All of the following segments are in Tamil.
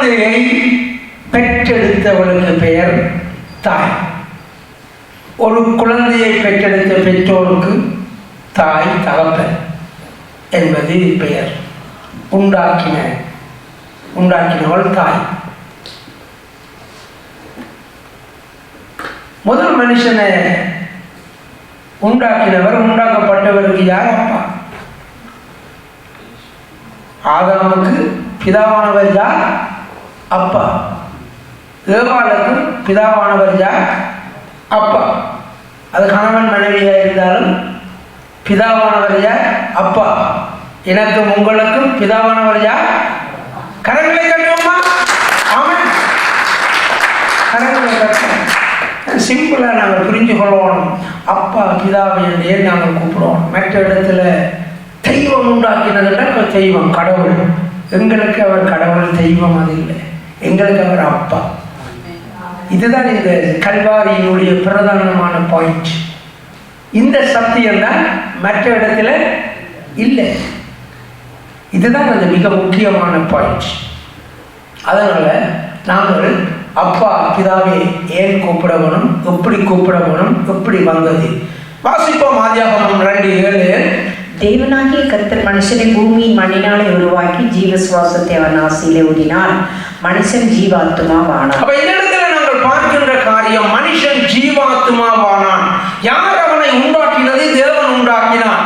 குழந்தையை பெற்றெடுத்தவளுக்கு பெயர் தாய். ஒரு குழந்தையை பெற்றெடுத்த பெற்றோருக்கு தாய் தகப்பன் என்பது பெயர். உண்டாக்கின உண்டாக்கினவள் தாய். முதல் மனுஷனை உண்டாக்கினவர் உண்டாக்கப்பட்டவருக்கு யார் அப்பா? ஆதாமுக்கு பிதாவானவர் யார்? அப்பா. ஏவாளுக்கு பிதாவானவர் யார்? அப்பா. அது கணவன் மனைவியாக இருந்தாலும் பிதாவானவர் யார்? அப்பா. எனக்கும் உங்களுக்கும் பிதாவானவர் யார்? கரங்களை கட்டுவோமா ஆமாம் கரங்களை கட்டுவோம் சிம்பிளாக நாங்கள் புரிஞ்சு கொள்ளணும் அப்பா பிதாவை ஏன் நாங்கள் கூப்பிடுவோம் மற்ற இடத்துல தெய்வம் உண்டாக்கினதுன்னா இப்போ தெய்வம் கடவுள். எங்களுக்கு அவர் கடவுள் தெய்வம் அது இல்லை. எங்களுக்கு அவர் அப்பா. இதுதான் இந்த கல்வாரியினுடைய பிரதானமான பாயிண்ட் இந்த சத்தியம் தான் மற்ற இடத்துல இல்லை. இதுதான் அந்த மிக முக்கியமான பாயிண்ட் அதனால நாங்கள் அப்பா பிதாவே ஏன் கூப்பிட வேணும்? எப்படி கூப்பிட வேணும்? எப்படி வந்தது? வாசிப்போம் ஆதியாகமம் ரெண்டு ஏழு. தேவனாகிய கர்த்தர் மனுஷனை பூமியின் மண்ணினாலே உருவாக்கி ஜீவ சுவாசத்தை அவன் ஆசையிலே ஊதினார். மனுஷன் ஜீவாத்துமாவானான் அப்ப இந்த இடத்துல நாங்கள் பார்க்கின்ற காரியம் மனுஷன் ஜீவாத்மாவானான். யார் அவனை உண்டாக்கினது? தேவன் உண்டாக்கினான்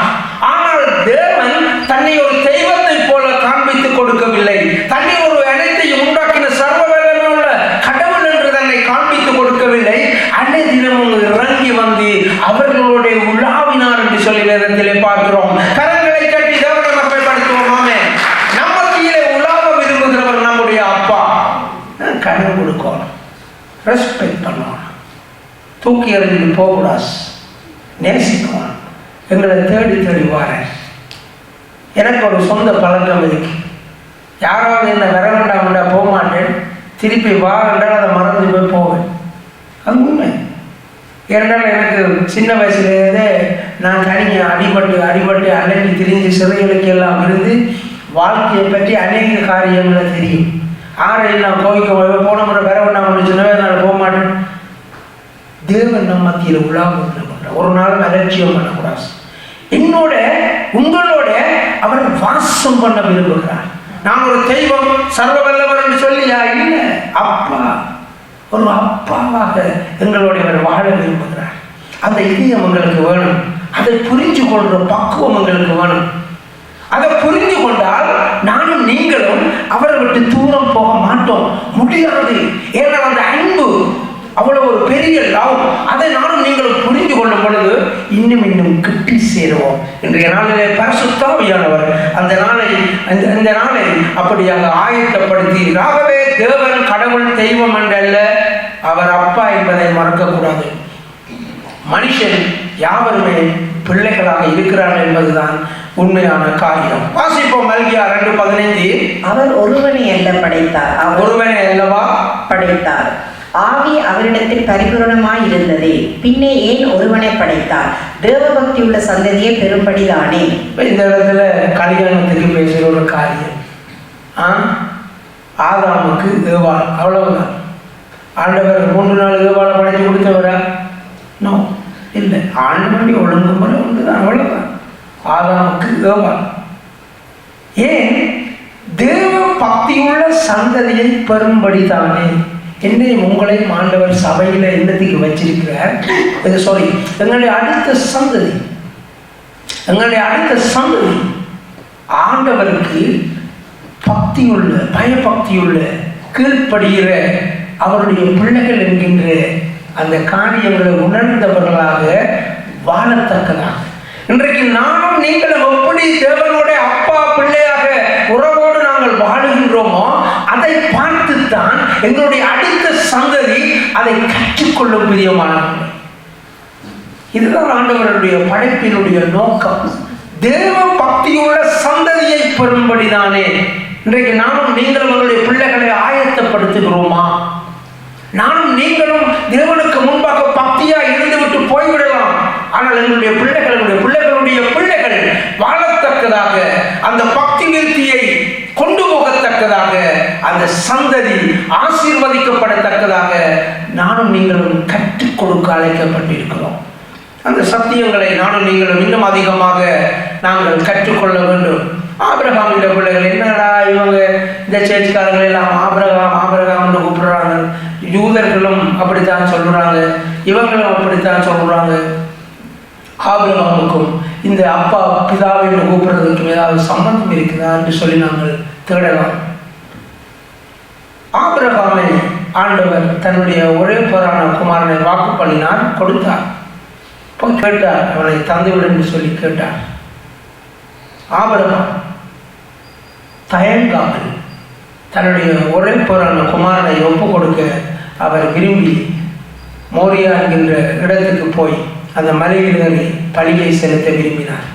ஆனால் தேவன் தன்னை ஒரு தெய்வத்தை போல காண்பித்துக் கொடுக்கவில்லை தன்னை ஒரு அனைத்தையும் உண்டாக்கின சர்வ வல்லமை உள்ள கடவுள் என்று தன்னை காண்பித்துக் கொடுக்கவில்லை அன்னை தினமும் இறங்கி வந்து அவர்களுடைய உலாவினார் என்று சொல்லி வேதத்திலே பார்க்கிறோம் கரங்களை கட்டி தேவனை மகிமைப்படுத்துவோம் ஆமே நம்ம கீழே உலாவ விரும்புகிறவர் நம்முடைய அப்பா கடன் கொடுக்கணும் ரெஸ்பெக்ட் பண்ணணும். தூக்கி எறிஞ்சு போகக்கூடாது. நேசிக்கணும். எங்களை தேடி தேடி வாரேன். எனக்கு ஒரு சொந்த பழக்கம் இருக்கு. யாராவது என்ன வர வேண்டாம்டா போக மாட்டேன். திருப்பி வா என்றால் அதை மறந்து போய் போவேன். அது உண்மை. ஏனென்றால் எனக்கு சின்ன வயசுலேருந்தே நான் தனியாக அடிபட்டு அடிபட்டு அன்னைக்கு திரிஞ்சு சிறைகளுக்கு எல்லாம் இருந்து வாழ்க்கையை பற்றி அநேக காரியங்களை தெரியும். ஆரையில் நான் கோவிக்க போன முறை வர வேண்டாம் சொன்னவே நான் போக மாட்டேன். தேவன் நம் மத்தியில் உலாவுகிற ஒரு நாள் அலட்சியம் பண்ணக்கூடாது. என்னோட உங்களோட அவர் வாசம் பண்ண விரும்புகிறார் நான் ஒரு தெய்வம் சர்வ வல்லவர் என்று சொல்லியா? இல்லை. அப்பா ஒரு அப்பாவாக எங்களோட அவர் வாழ விரும்புகிறார். அந்த இதயம் எங்களுக்கு வேணும். அதை புரிஞ்சு கொள்ற பக்குவம் எங்களுக்கு வேணும். அதை புரிந்து கொண்டால் நானும் நீங்களும் அவரை விட்டு தூரம் போக மாட்டோம். முடியாது. ஏன்னா அந்த அன்பு அவ்வளவு ஒரு பெரிய லவ் அதை நானும் நீங்களும் புரிந்து கொள்ளும் பொழுது இன்னும் இன்னும் கிட்டி சேருவோம் இன்றைய நாளிலே பரிசுத்தாவியானவர் அந்த நாளை அந்த இந்த நாளை அப்படியாக ஆயத்தப்படுத்தி ராகவே தேவன் கடவுள் தெய்வம் என்றல்ல அவர் அப்பா என்பதை மறக்கக்கூடாது. மனுஷன் யாவருமே பிள்ளைகளாக இருக்கிறார்கள் என்பதுதான் உண்மையான காரியம் வாசிப்போம் மல்கியா ரெண்டு பதினைந்து. அவர் ஒருவனை அல்ல படைத்தார் ஒருவனே அல்லவா? படைத்தார் ஆவி அவரிடத்தில் பரிபூரணமாய் இருந்ததே பின்னே ஏன் ஒருவனை படைத்தார் தேவபக்தி உள்ள சந்ததியே பெரும்படிதானே இந்த இடத்துல கல்யாணத்துக்கு பேசுகிற ஒரு காரியம். ஆ? ஆதாமுக்கு ஏவாள். அவ்வளவுதான். ஆண்டவர் மூன்று நாள் ஏவாளை படைச்சு கொடுத்தவரா? நோ இல்லை. ஆண்டவருடைய ஒழுங்குமுறை ஒன்று தான் ஆதாமுக்கு ஏவாள் ஏன்? தேவ பக்தியுள்ள சந்ததியை பெறும்படிதானே? என்னை உங்களை ஆண்டவர் சபையில் என்னத்துக்கு வச்சிருக்கிறார்? இது சாரி எங்களுடைய அடுத்த சந்ததி. எங்களுடைய அடுத்த சந்ததி ஆண்டவருக்கு பக்தியுள்ள பயபக்தியுள்ள கீழ்ப்படுகிற அவருடைய பிள்ளைகள் என்கின்ற அந்த காரியங்களை உணர்ந்தவர்களாக வாழத்தக்கதாக இன்றைக்கு நானும் நீங்களும் எப்படி தேவனோட அப்பா பிள்ளையாக உறவோடு நாங்கள் வாழுகின்றோமோ அதை பார்த்துத்தான் எங்களுடைய அடுத்த சந்ததி அதை கற்றுக்கொள்ளும் பிரியமானவர்கள் இதுதான் ஆண்டவருடைய படைப்பினுடைய நோக்கம். தேவ பக்தியுள்ள சந்ததியை பெறும்படிதானே இன்றைக்கு நானும் நீங்களும் உங்களுடைய பிள்ளைகளை ஆயத்தப்படுத்துகிறோமா? நானும் நீங்களும் தேவனுக்கு முன்பாக பக்தியா இருந்துவிட்டு போய்விடலாம். ஆனால் எங்களுடைய பிள்ளைகள் எங்களுடைய பிள்ளைகளுடைய பிள்ளைகள் வாழத்தக்கதாக அந்த பக்தி விருத்தியை கொண்டு போகத்தக்கதாக அந்த சந்ததி ஆசீர்வதிக்கப்படத்தக்கதாக நானும் நீங்களும் கற்றுக் கொடுக்க அழைக்கப்பட்டிருக்கிறோம். அந்த சத்தியங்களை நானும் நீங்களும் இன்னும் அதிகமாக நாங்கள் கற்றுக்கொள்ள வேண்டும். ஆபிரகாமின் பிள்ளைகள் என்னடா இவங்க இந்த சேர்ச்சிக்காரர்கள் எல்லாம் ஆபிரகாம் ஆபிரகாம்னு கூப்பிடுறாங்க. யூதர்களும் அப்படித்தான் சொல்றாங்க. இவங்களும் அப்படித்தான் ஆபிரகாமுக்கும் இந்த அப்பா பிதாவை என்று கூப்பிடுறதுக்கும் ஏதாவது சம்பந்தம் இருக்குதா என்று சொல்லி நாங்கள் தேடலாம். ஆபிரகாமை ஆண்டவர் தன்னுடைய ஒரே போரான குமாரனை வாக்கு பண்ணினார் கொடுத்தார். போய் கேட்டார் அவனை தந்துவிடும் என்று சொல்லி கேட்டார். ஆபிரகாம் தயங்காமல் தன்னுடைய ஒரே போரான குமாரனை ஒப்பு கொடுக்க அவர் விரும்பி மோரியா என்கின்ற இடத்துக்கு போய் அந்த மலையில் பலியை செலுத்த விரும்பினார்.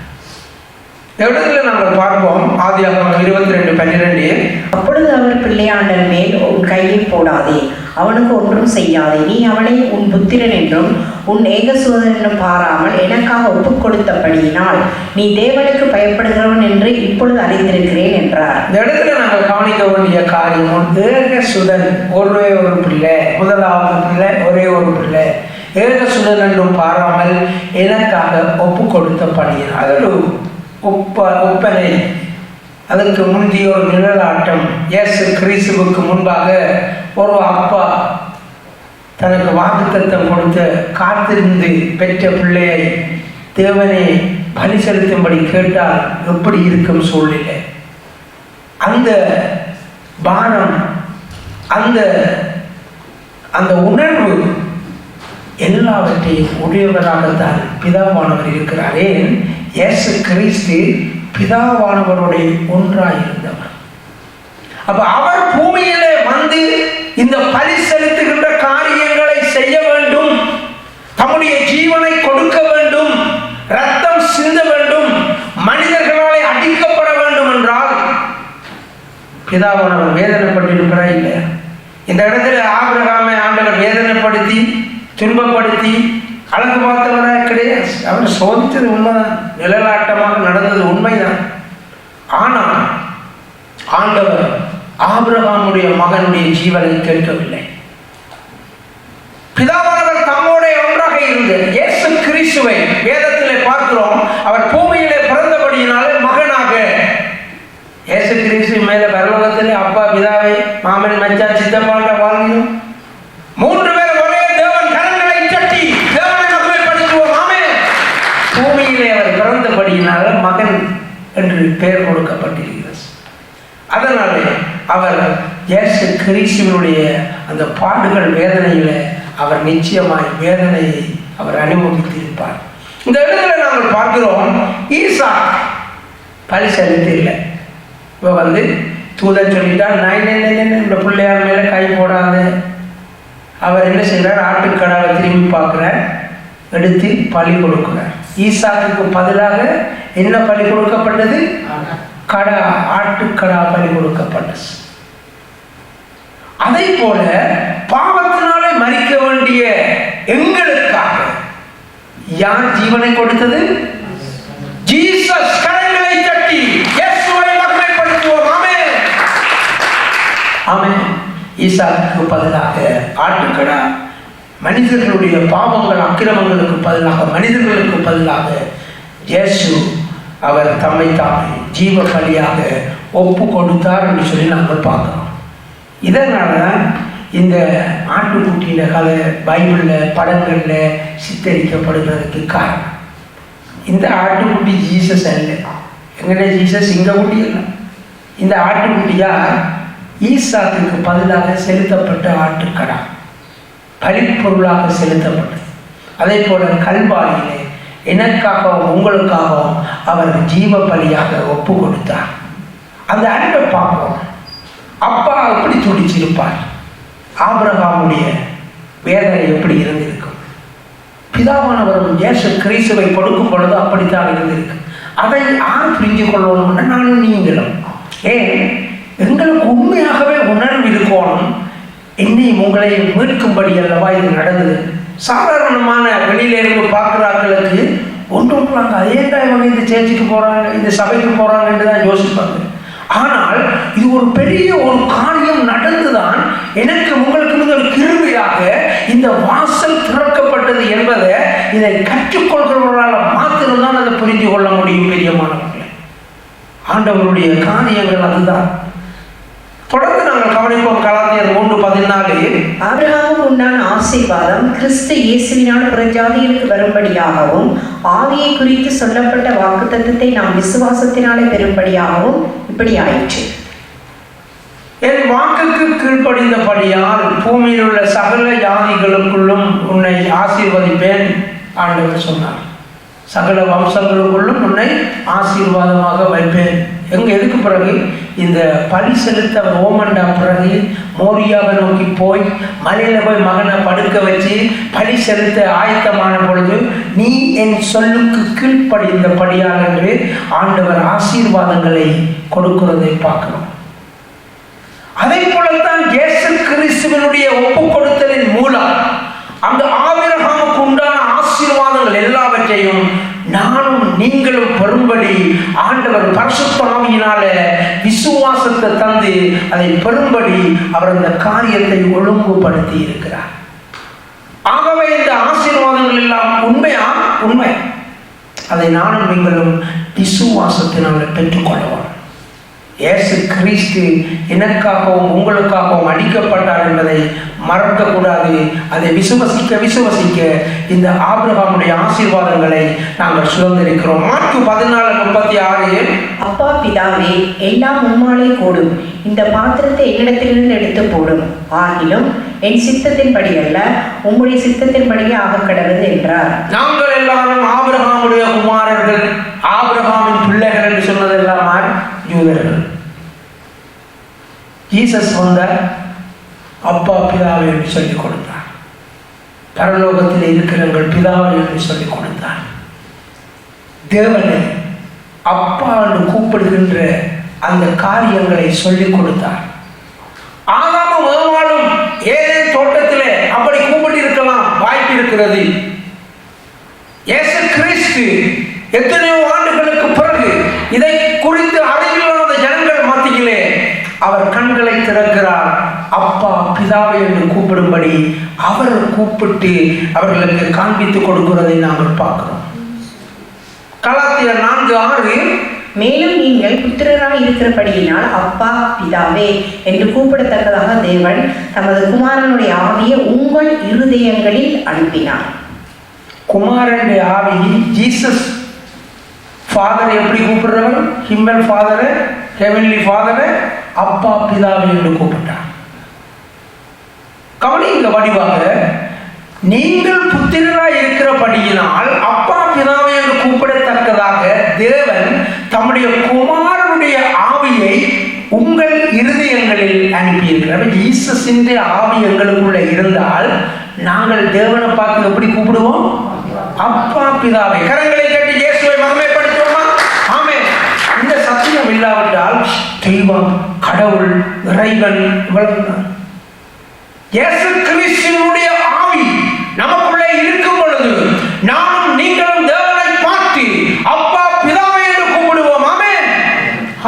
இடத்துல நாங்கள் பார்ப்போம்? ஆதியாகமம் இருபத்தி ரெண்டு பன்னிரெண்டு. அப்பொழுது அவர் பிள்ளையாண்டன் மேல் உன் கையை போடாதே அவனுக்கு ஒன்றும் செய்யாதே. நீ அவனை உன் புத்திரன் என்றும் உன் ஏகசோதன் என்றும் பாராமல் எனக்காக ஒப்புக் கொடுத்தபடியினால் நீ தேவனுக்கு பயப்படுகிறவன் என்று இப்பொழுது அறிந்திருக்கிறேன் என்றார். இந்த இடத்துல நாங்கள் கவனிக்க வேண்டிய காரியம் ஏக சுதன் ஒரே ஒரு பிள்ளை முதலாவது பிள்ளை ஒரே ஒரு பிள்ளை. ஏக என்றும் பாராமல் எனக்காக ஒப்பு கொடுத்த பணியன் அது ஒரு ஒப்ப ஒப்பனை. அதற்கு முந்தைய ஒரு நிழலாட்டம். இயேசு கிறிஸ்துவுக்கு முன்பாக ஒரு அப்பா தனக்கு வாக்குத்தத்தம் கொடுத்து காத்திருந்து பெற்ற பிள்ளையை தேவனே பலி செலுத்தும்படி கேட்டால் எப்படி இருக்கும் சூழ்நிலை? அந்த பானம் அந்த அந்த உணர்வு எல்லாவற்றையும் உடையவராகத்தான் பிதாவானவர் இருக்கிறாரே. இயேசு கிறிஸ்து பிதாவானவருடைய ஒன்றாய் இருந்தவர் அப்ப அவர் பூமியிலே வந்து இந்த பலி செலுத்துகின்ற காரியங்களை செய்ய வேண்டும். தம்முடைய ஜீவனை கொடுக்க வேண்டும். ரத்தம் சிந்த வேண்டும். மனிதர்களாலே அடிக்கப்பட வேண்டும் என்றால் பிதாவானவர் வேதனைப்பட்டிருக்கிறார் இல்லையா? இந்த இடத்துல ஆபிரகாமை ஆண்டவர் வேதனைப்படுத்தி துன்பப்படுத்தி கலந்து பார்த்தவரா கிடையாது அவர் சோதித்தது உண்மைதான் நிழலாட்டமாக நடந்தது உண்மைதான். ஆனால் ஆண்டவர் ஆபிரகாமுடைய மகனுடைய ஜீவனை கேட்கவில்லை. பிதாவானவர் தம்மோட ஒன்றாக இருந்து இயேசு கிறிஸ்துவை வேதத்திலே பார்க்கிறோம். அவர் பூமியிலே பிறந்தபடியினாலே மகனாக. இயேசு கிறிஸ்து மேலே பரலோகத்திலே அப்பா பிதாவை மாமன் மச்சான் சித்தப்பாண்ட வாழ்கிறோம் மூன்று பேர் ஒரே தேவன் கரங்களை தட்டி தேவனை மகிமைப்படுத்துவோம் ஆமே பூமியிலே அவர் பிறந்தபடியினால மகன் என்று பெயர் கொடுக்கப்பட்டிருக்கிறது. அதனாலே அவர் இயேசு கிறிஸ்துவனுடைய அந்த பாடுகள் வேதனையில் அவர் நிச்சயமாய் வேதனையை அவர் அனுபவித்திருப்பார். இந்த இடத்துல நாங்கள் பார்க்கிறோம் ஈசா பழி செலுத்தி இல்லை. இப்போ வந்து தூதர் சொல்லிட்டா நான் இந்த பிள்ளையார் மேலே கை போடாத. அவர் என்ன செய்கிறார் ஆட்டுக்கடாவை திரும்பி பார்க்குறார் எடுத்து பழி கொடுக்குறார். ஈசாக்குக்கு பதிலாக என்ன பலி கொடுக்கப்பட்டது? கடா ஆட்டுக்கடா பலி கொடுக்கப்பட்டது. அதே போல பாவத்தினாலே மறிக்க வேண்டிய எங்களுக்காக யார் ஜீவனை கொடுத்தது? ஜீசஸ் கரங்களை தட்டி ஆமே ஈசாக்கு பதிலாக ஆட்டுக்கடா மனிதர்களுடைய பாவங்கள் அக்கிரமங்களுக்கு பதிலாக மனிதர்களுக்கு பதிலாக இயேசு அவர் தம்மை தாமே ஜீவ பலியாக ஒப்பு கொடுத்தார் என்று சொல்லி நாங்கள் பார்க்கிறோம். இதனால இந்த ஆட்டுக்குட்டியில கதை பைபிளில் படங்களில் சித்தரிக்கப்படுகிறதுக்கு காரணம். இந்த ஆட்டுக்குட்டி ஜீசஸ் அல்ல. எங்கட ஜீசஸ்? இங்கே குட்டி இல்லை. இந்த ஆட்டுக்குட்டியாக ஈசாத்துக்கு பதிலாக செலுத்தப்பட்ட ஆட்டுக்கடா. பழிப்பொருளாக செலுத்தப்பட்டது. அதே போல கல்வாயிலே எனக்காகவும் உங்களுக்காகவும் அவர் ஜீவ பலியாக ஒப்பு கொடுத்தார் அந்த அன்பை பார்ப்போம். அப்பா எப்படி துடிச்சிருப்பார்? ஆபிரகாமுடைய வேதனை எப்படி இருந்திருக்கும்? பிதாவானவரும் இயேசு கிறிஸ்துவை கொடுக்கும் பொழுது அப்படித்தான் இருந்திருக்கு. அதை யார் புரிஞ்சு கொள்ளணும்னா நானும் நீங்களும். ஏன்? எங்களுக்கு உண்மை உணர்வு உங்களை மீட்கும்படி அல்லவா இது நடந்தது. சாதாரணமான வெளியில இருந்து பார்க்குறாக்களுக்கு ஒன்றும் ஒன்றாங்க ஏன்டா இவங்க இந்த சேர்ச்சுக்கு போகிறாங்க இந்த சபைக்கு போகிறாங்கன்னு தான் யோசிப்பாங்க. ஆனால் இது ஒரு பெரிய ஒரு காரியம் நடந்துதான் எனக்கு உங்களுக்கு முதல் கிருமையாக இந்த வாசல் திறக்கப்பட்டது என்பதை இதை கற்றுக்கொள்கிறவர்களால் மாத்திரம்தான் அதை புரிந்து கொள்ள முடியும் பெரியமானவர்களே ஆண்டவருடைய காரியங்கள் அதுதான். தொடர்ந்து நாங்கள் கவனிப்போம் கலாத்தியர் மூன்று பதினாலு. ஆபிரகாமுக்கு உண்டான ஆசீர்வாதம் கிறிஸ்து இயேசுவினால் புறஜாதிகளுக்கு வரும்படியாகவும் ஆவியை குறித்து சொல்லப்பட்ட வாக்குத்தத்தத்தை நாம் விசுவாசத்தினாலே பெறும்படியாகவும் இப்படி ஆயிற்று என் வாக்குக்கு கீழ்ப்படிந்தபடியால் பூமியில் உள்ள சகல ஜாதிகளுக்குள்ளும் உன்னை ஆசீர்வதிப்பேன் ஆண்டவர் சொன்னார். சகல வம்சங்களுக்குள்ளும் உன்னை ஆசீர்வாதமாக வைப்பேன். எங்க எதுக்கு பிறகு? இந்த பழி செலுத்த ஓமண்டா பிறகு மோரியாவை நோக்கி போய் மலையில் போய் மகனை படுக்க வச்சு பழி செலுத்த ஆயத்தமான பொழுது நீ என் சொல்லுக்கு கீழ்ப்படிந்தபடியால் என்று ஆண்டவர் ஆசீர்வாதங்களை கொடுக்கிறதை பார்க்கிறோம். அதே போலத்தான் இயேசு கிறிஸ்துவனுடைய ஒப்பு கொடுத்தலின் மூலம் அந்த எல்லாவற்றையும் நானும் நீங்களும் பெறும்படி ஆண்டவர் பரசுத்தாமியினால விசுவாசத்தை தந்து அதை பெறும்படி அவர் அந்த காரியத்தை ஒழுங்குபடுத்தி இருக்கிறார். ஆகவே இந்த ஆசீர்வாதங்கள் எல்லாம் உண்மையா? உண்மை. அதை நானும் நீங்களும் விசுவாசத்தினால பெற்றுக்கொள்ளலாம் இயேசு கிறிஸ்து எனக்காகவும் உங்களுக்காகவும் அடிக்கப்பட்டார் என்பதை மறக்கக்கூடாது. அதை விசுவசிக்க விசுவசிக்க இந்த ஆபிரகாமுடைய ஆசீர்வாதங்களை நாங்கள் சுதந்திரிக்கிறோம். மார்க்கு பதினாலு முப்பத்தி ஆறு. அப்பா பிதாவே எல்லாம் உம்மாலே கூடும். இந்த பாத்திரத்தை என்னிடத்திலிருந்து எடுத்து போடும். ஆகிலும் என் சித்தத்தின்படி அல்ல உம்முடைய சித்தத்தின்படியே ஆக கடவுது என்றார். நாங்கள் எல்லாரும் ஆபிரகாமுடைய குமாரர்கள் ஆபிரகாமின் பிள்ளைகள் என்று சொன்னதெல்லாம்? யூதர்கள். ஈசஸ் வந்த அப்பா பிதாவை என்று சொல்லிக் கொடுத்தார். பரலோகத்தில் இருக்கிற எங்கள் பிதாவை என்று சொல்லிக் கொடுத்தார். தேவனை அப்பா என்று கூப்பிடுகின்ற அந்த காரியங்களை சொல்லிக் கொடுத்தார். ஆதாமும் ஏவாளும் ஏதே தோட்டத்தில் அப்படி கூப்பிட்டு இருக்கலாம் வாய்ப்பு இருக்கிறது. இயேசு கிறிஸ்து எத்தனையோ ஆண்டுகளுக்கு பிறகு இதை குறித்து அறிவில்லாத ஜனங்கள் மத்தியிலே அவர் கண்களை திறக்கிறார். அப்பா பிதாவை என்று கூப்பிடும்படி அவர் கூப்பிட்டு அவர்களுக்கு காண்பித்து கொடுக்கிறதை நாங்கள் பார்க்கிறோம். கலாத்தியர் நான்கு ஆறு. மேலும் நீங்கள் புத்திரராய் இருக்கிறபடியினால் அப்பா பிதாவே என்று கூப்பிடத்தக்கதாக தேவன் தமது குமாரனுடைய ஆவியை உங்கள் இருதயங்களில் அனுப்பினார். குமாரனுடைய ஆவி ஜீசஸ் ஃபாதர் எப்படி கூப்பிடுறவன்? ஹிம்மல் ஃபாதரை ஹெவன்லி ஃபாதரை அப்பா பிதாவை என்று கூப்பிட்டான். கவனிங்க வடிவாக நீங்கள் புத்திரராய் இருக்கிறபடியினால் அப்பா பிதாவை என்று கூப்பிடத்தக்கதாக தேவன் தம்முடைய குமாரனுடைய ஆவியை உங்கள் இருதயங்களில் அனுப்பியிருக்கிறார் ஈசஸின் ஆவி எங்களுக்குள்ள இருந்தால் நாங்கள் தேவனை பார்த்து எப்படி கூப்பிடுவோம்? அப்பா பிதாவை. கரங்களை கட்டி இயேசுவை மகிமைப்படுத்துவோமா ஆமே இந்த மட்டும் இல்லாவிட்டால் தெய்வம் கடவுள் இறைவன் இவ்வளவுதான் இயேசு கிறிஸ்துவனுடைய ஆவி நமக்குள்ளே இருக்கும் பொழுது நானும் நீங்களும் தேவனை பார்த்து அப்பா பிதாவை என்று கூப்பிடுவோம். ஆமே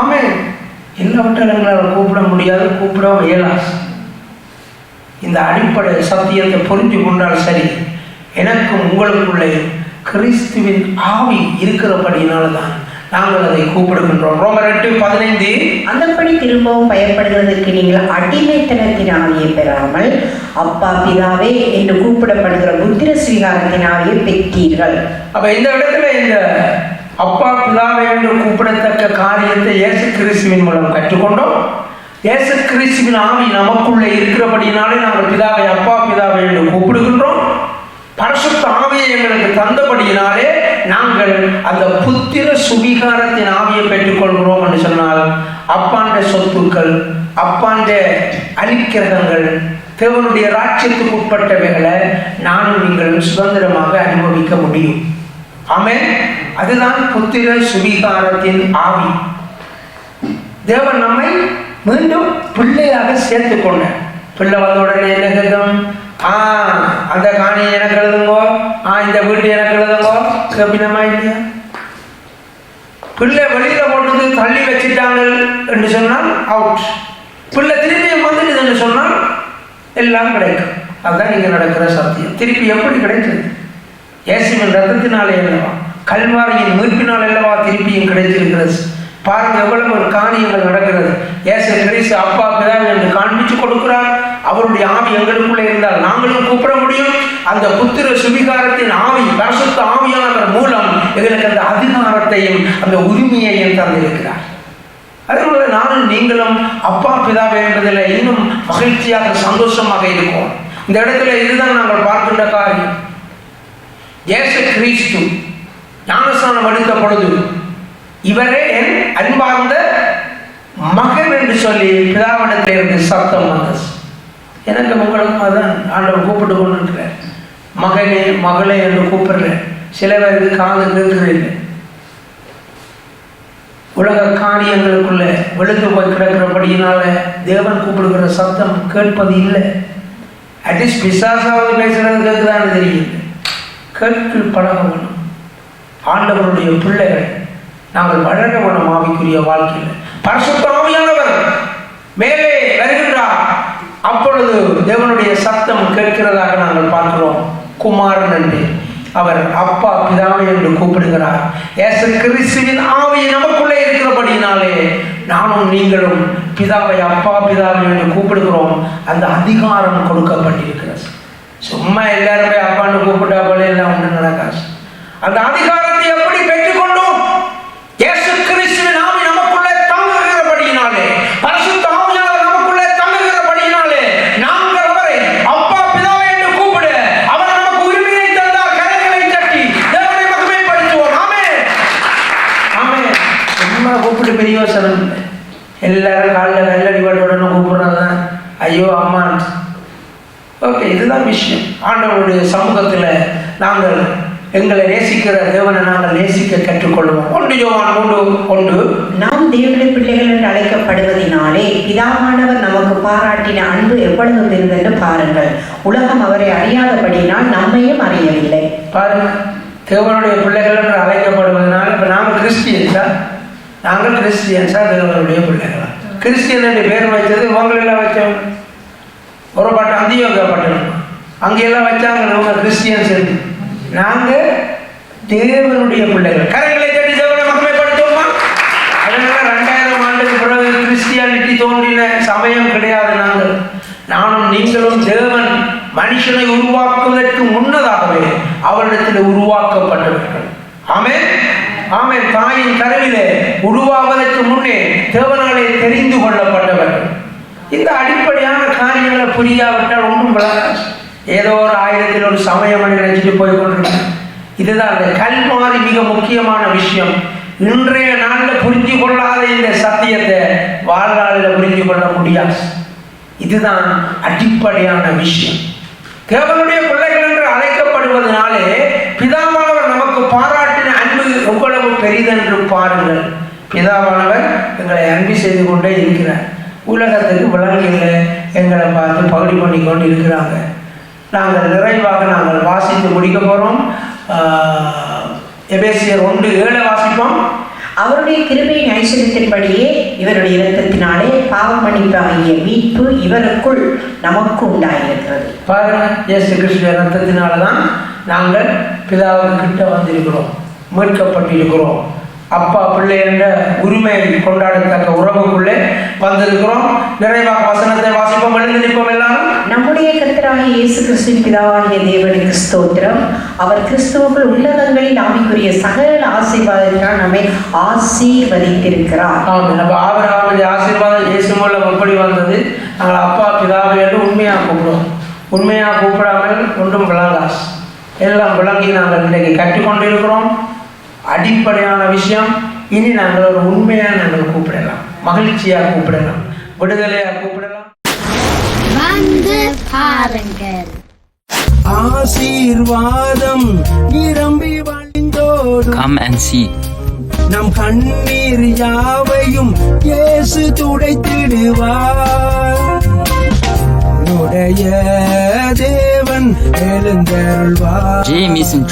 ஆமே எல்லாவற்றால் எங்களால் கூப்பிட முடியாது கூப்பிடவும் இயலாது. இந்த அடிப்படை சத்தியத்தை புரிஞ்சு கொண்டால் சரி. எனக்கும் உங்களுக்குள்ளே கிறிஸ்துவின் ஆவி இருக்கிறபடியினால்தான் நாங்கள் அதை கூப்பிடுகின்றோம். ரோமர் எட்டு பதினைந்து. அந்தப்படி திரும்பவும் பயப்படுவதற்கு நீங்கள் அடிமைத்தனத்தின் ஆவியை பெறாமல் அப்பா பிதாவே என்று கூப்பிடப்படுகிற புத்திர ஸ்வீகாரத்தின் ஆவியை பெற்றீர்கள். அப்ப இந்த இடத்துல இந்த அப்பா பிதாவை என்று கூப்பிடத்தக்க காரியத்தை இயேசு கிறிஸ்துவின் மூலம் கற்றுக்கொண்டோம். இயேசு கிறிஸ்துவின் ஆவி நமக்குள்ளே இருக்கிறபடினாலே நாங்கள் பிதாவை அப்பா பிதாவை என்று கூப்பிடுகின்றோம். பரிசுத்த ஆவியை எங்களுக்கு தந்தபடியினாலே நாங்கள் அந்த புத்திர சுவிகாரத்தின் ஆவியை பெற்றுக்கொள்கிறோம் என்று சொன்னால் அப்பாண்ட சொத்துக்கள் அப்பாண்ட அலிக்கிரகங்கள் தேவனுடைய ராட்சியத்துக்கு உட்பட்டவைகளை நானும் நீங்களும் சுதந்திரமாக அனுபவிக்க முடியும். ஆமே அதுதான் புத்திர சுவிகாரத்தின் ஆவி. தேவன் நம்மை மீண்டும் பிள்ளையாக சேர்த்து கொண்டார் பிள்ளை வந்த உடனே என்ன ஆ அந்த காணி எனக்கு எழுதுங்கோ. ஆ இந்த வீட்டு எனக்கு எழுதுங்கோ. கேப்பினமா இல்லையா பிள்ளை வெளியில போட்டு தள்ளி வச்சிட்டாங்க என்று சொன்னால் அவுட் பிள்ளை திருப்பியும் வந்துட்டு என்று சொன்னால் எல்லாம் கிடைக்கும். அதுதான் இங்கே நடக்கிற சத்தியம். திருப்பி எப்படி கிடைச்சது இயேசுவின் ரத்தத்தினாலே அல்லவா? கல்வாரியின் மீட்பினால் அல்லவா திருப்பியும் கிடைத்திருக்கிறது? பாருங்க எவ்வளவு ஒரு காரியங்கள் நடக்கிறது. இயேசு கிரீசு அப்பா பிதாவை என்று காண்பிச்சு கொடுக்கிறார். அவருடைய ஆவி எங்களுக்குள்ளே இருந்தால் நாங்களும் கூப்பிட முடியும். அந்த புத்திர சுவிகாரத்தின் ஆவி பரிசுத்த ஆவியானவர் மூலம் எங்களுக்கு அந்த அதிகாரத்தையும் அந்த உரிமையையும் தந்திருக்கிறார். அதனால நானும் நீங்களும் அப்பா பிதாவை என்பதில் இன்னும் மகிழ்ச்சியாக சந்தோஷமாக இருக்கும். இந்த இடத்துல இதுதான் நாங்கள் பார்க்கின்ற காரியம். இயேசு கிறிஸ்து ஞானஸ்தானம் எடுத்த பொழுது இவரே என் அன்பார்ந்த மகன் என்று சொல்லி பிதாவிடத்திலிருந்து சத்தம் வந்தது. எனக்கு உங்களுக்கும் அதான் ஆண்டவர் கூப்பிட்டு கொண்டுருக்கிறார் மகனே மகளே என்று கூப்பிடுறேன் சில பேருக்கு காது கேட்கிறதில்லை உலக காரியங்களுக்குள்ள விழுந்து போய் கிடக்கிறபடியினால தேவன் கூப்பிடுகிற சத்தம் கேட்பது இல்லை. அட்லீஸ்ட் பிசாசாவது பேசுறது கேட்குதான்னு தெரியும் கேட்கு பழக வேணும் ஆண்டவருடைய பிள்ளைகள் நாங்கள் வளர வேணும் ஆவிக்குரிய வாழ்க்கையில். பரசுத்தாவியானவர் மேலே அப்பொழுது தேவனுடைய சத்தம் கேட்கிறதாக நாங்கள் பார்க்கிறோம். குமாரன் என்று அவர் அப்பா பிதாவை என்று கூப்பிடுகிறார். ஏசு கிறிஸ்துவின் ஆவி நமக்குள்ளே இருக்கிறபடியினாலே நானும் நீங்களும் பிதாவை அப்பா பிதாவை என்று கூப்பிடுகிறோம். அந்த அதிகாரம் கொடுக்கப்பட்டிருக்கிறது. சும்மா எல்லாருமே அப்பான்னு கூப்பிட்டா போல எல்லாம் ஒன்று நடக்காது. அந்த அதிகாரம் எப்படி பெற்றுக்கொண்டோம் இயேசு கிறிஸ்துவின் ஆவி நமக்குள்ளே தங்குகிறபடியினாலே பரிசுத்த ஆவியானவர் நமக்குள்ளே தங்குகிறபடியினாலே நாங்கள் அவரை அப்பா பிதாவை என்று கூப்பிட அவர் நமக்கு உரிமையை தந்தார் கரங்களை தட்டி தேவனை மகிமைப்படுத்துவோம் ஆமே ஆமே கூப்பிட்டு பெரிய இல்லை. எல்லாரும் காலில் வெள்ளடி உடனே கூப்பிடுறதான் ஐயோ அம்மா ஓகே இதுதான் விஷயம். ஆண்டவருடைய சமூகத்தில் நாங்கள் எங்களை நேசிக்கிற தேவனை நாங்கள் நேசிக்க கற்றுக்கொள்வோம் ஒன்று யோவான் மூன்று ஒன்று. நாம் தேவனுடைய பிள்ளைகள் என்று அழைக்கப்படுவதினாலே பிதாவானவர் நமக்கு பாராட்டின அன்பு எவ்வளவு பெரிதென்று பாருங்கள். உலகம் அவரை அறியாதபடியினால் நம்மையும் அறியவில்லை. பாருங்க தேவனுடைய பிள்ளைகள் என்று அழைக்கப்படுவதனால இப்போ நாங்கள் கிறிஸ்டியன்ஸா? நாங்கள் கிறிஸ்டியன்ஸாக தேவனுடைய பிள்ளைகளா. கிறிஸ்டியன் பேர் வைத்தது உங்களெல்லாம் வச்சவங்க ஒரு பாட்டு அந்தியோக பட்டணம் அங்கெல்லாம் வச்சாங்க நம்ம கிறிஸ்டியன்ஸ் என்று நாங்கள் தேவனுடைய பிள்ளைகள். கரைகளை தேடி தேவனை மகிமைப்படுத்துவோமா? அதனால ரெண்டாயிரம் ஆண்டுக்கு பிறகு கிறிஸ்டியானிட்டி தோன்றின சமயம் கிடையாது நாங்கள். நானும் நீங்களும் தேவன் மனுஷனை உருவாக்குவதற்கு முன்னதாகவே அவரிடத்தில் உருவாக்கப்பட்டவர்கள். ஆமே ஆமை தாயின் கருவிலே உருவாவதற்கு முன்னே தேவனாலே தெரிந்து கொள்ளப்பட்டவர். இந்த அடிப்படையான காரியங்களை புரியாவிட்டால் ஒன்றும் விளங்காது ஏதோ ஒரு ஆயிரத்தில் ஒரு சமயம் நினைச்சிட்டு போய் கொண்டிருக்கேன் இதுதான் அந்த கல்மாறி மிக முக்கியமான விஷயம். இன்றைய நாளில் புரிஞ்சு கொள்ளாத இந்த சத்தியத்தை வாழ்நாளில் புரிஞ்சு கொள்ள முடியாது. இதுதான் அடிப்படையான விஷயம். தேவனுடைய பிள்ளைகள் என்று அழைக்கப்படுவதனாலே பிதாவானவர் நமக்கு பாராட்டின அன்பு எவ்வளவு பெரிதென்று பாருங்கள் பிதாவானவர் எங்களை அன்பு செய்து கொண்டே இருக்கிறார். உலகத்துக்கு விலங்கில் எங்களை பார்த்து பகுடி பண்ணி கொண்டு இருக்கிறாங்க நாங்கள் நிறைவாக நாங்கள் வாசித்து முடிக்க போகிறோம் எபேசியர் ஒன்று ஏழை வாசிப்போம். அவருடைய கிருபையின் ஐஸ்வர்யத்தின்படியே இவருடைய இரத்தத்தினாலே பாவ மன்னிப்பாகிய மீட்பு இவருக்குள் நமக்கு உண்டாயிருக்கிறது. பாருங்க இயேசு கிறிஸ்துவ ரத்தத்தினால தான் நாங்கள் பிதாவுக்கு கிட்ட வந்திருக்கிறோம். மீட்கப்பட்டிருக்கிறோம் அப்பா பிள்ளை என்ற உரிமை கொண்டாடத்தக்க உறவுக்குள்ளே வந்திருக்கிறோம். நிறைவாக வசனத்தை வாசிப்போம் எழுந்து நிற்போம் எல்லாரும். நம்முடைய கர்த்தராகிய இயேசு கிறிஸ்துவின் பிதாவாகிய தேவனுக்கு ஸ்தோத்திரம். அவர் கிறிஸ்துவுக்குள் உள்ளதங்களில் ஆவிக்குரிய சகல ஆசீர்வாதத்தினால் நம்மை ஆசீர்வதித்திருக்கிறார். ஆமாம் அப்போ ஆபரகாமுடைய ஆசீர்வாதம் இயேசு மூலம் எப்படி வந்தது? நாங்கள் அப்பா பிதாவை என்று உண்மையாக கூப்பிடுவோம். உண்மையாக கூப்பிடாமல் ஒன்றும் விளங்காது. எல்லாம் விளங்கி நாங்கள் இன்றைக்கு கற்றுக்கொண்டிருக்கிறோம். அடிப்படையான விஷயம். இனி நாங்கள் ஒரு உண்மையாக நாங்கள் கூப்பிடலாம். மகிழ்ச்சியாக கூப்பிடலாம். விடுதலையாக கூப்பிடலாம். வந்து பாருங்கள். ஆசீர்வாதம் நிரம்பி வழிந்தோடும் Come and see. நம் கண்ணீர் யாவையும் இயேசு துடைத்திடுவார். உடைய தேவன் எழு எழுந்தருள்வார். J Mission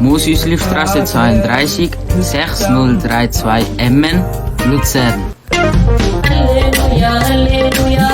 muss Museumslifstraße 32 6032 Emmen, Luzern. Halleluja, Halleluja,